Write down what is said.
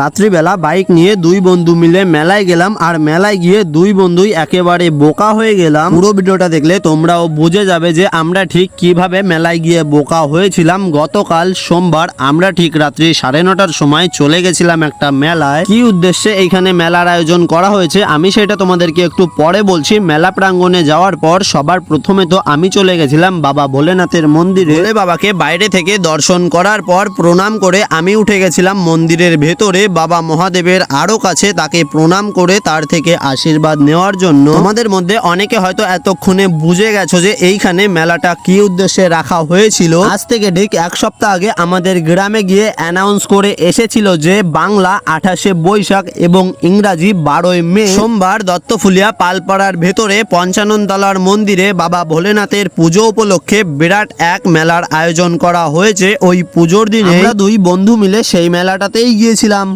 রাত্রিবেলা বাইক নিয়ে দুই বন্ধু মিলে মেলায় গেলাম, আর মেলায় গিয়ে দুই বন্ধুই একেবারে বোকা হয়ে গেলাম। পুরো ভিডিওটা দেখলে তোমরাও বুঝে যাবে যে আমরা ঠিক কীভাবে মেলায় গিয়ে বোকা হয়েছিলাম। গতকাল সোমবার আমরা ঠিক রাত্রি সাড়ে নটার সময় চলে গেছিলাম একটা মেলায়। কি উদ্দেশ্যে এইখানে মেলার আয়োজন করা হয়েছে? আমি সেটা তোমাদেরকে একটু পরে বলছি। মেলা প্রাঙ্গণে যাওয়ার পর সবার প্রথমে তো আমি চলে গেছিলাম বাবা ভোলেনাথের মন্দিরে। বাবাকে বাইরে থেকে দর্শন করার পর প্রণাম করে আমি উঠে গেছিলাম মন্দিরের ভেতরে। বাবা মহাদেবের আরও কাছে তাকে প্রণাম করে তার থেকে আশীর্বাদ নেওয়ার জন্য। আমাদের মধ্যে অনেকে হয়তো এতক্ষণে বুঝে গেছো যে এইখানে মেলাটা কি উদ্দেশ্যে রাখা হয়েছিল। আজ থেকে ঠিক এক সপ্তাহ আগে আমাদের গ্রামে গিয়ে অ্যানাউন্স করে এসেছিল যে বাংলা আঠাশে বৈশাখ এবং ইংরাজি বারোই মে। সোমবার দত্তফুলিয়া পালপাড়ার ভেতরে পঞ্চানন তলার মন্দিরে বাবা ভোলেনাথের পুজো উপলক্ষে বিরাট এক মেলার আয়োজন করা হয়েছে। ওই পুজোর দিনে আমরা দুই বন্ধু মিলে সেই মেলাটাতেই গিয়েছিলাম।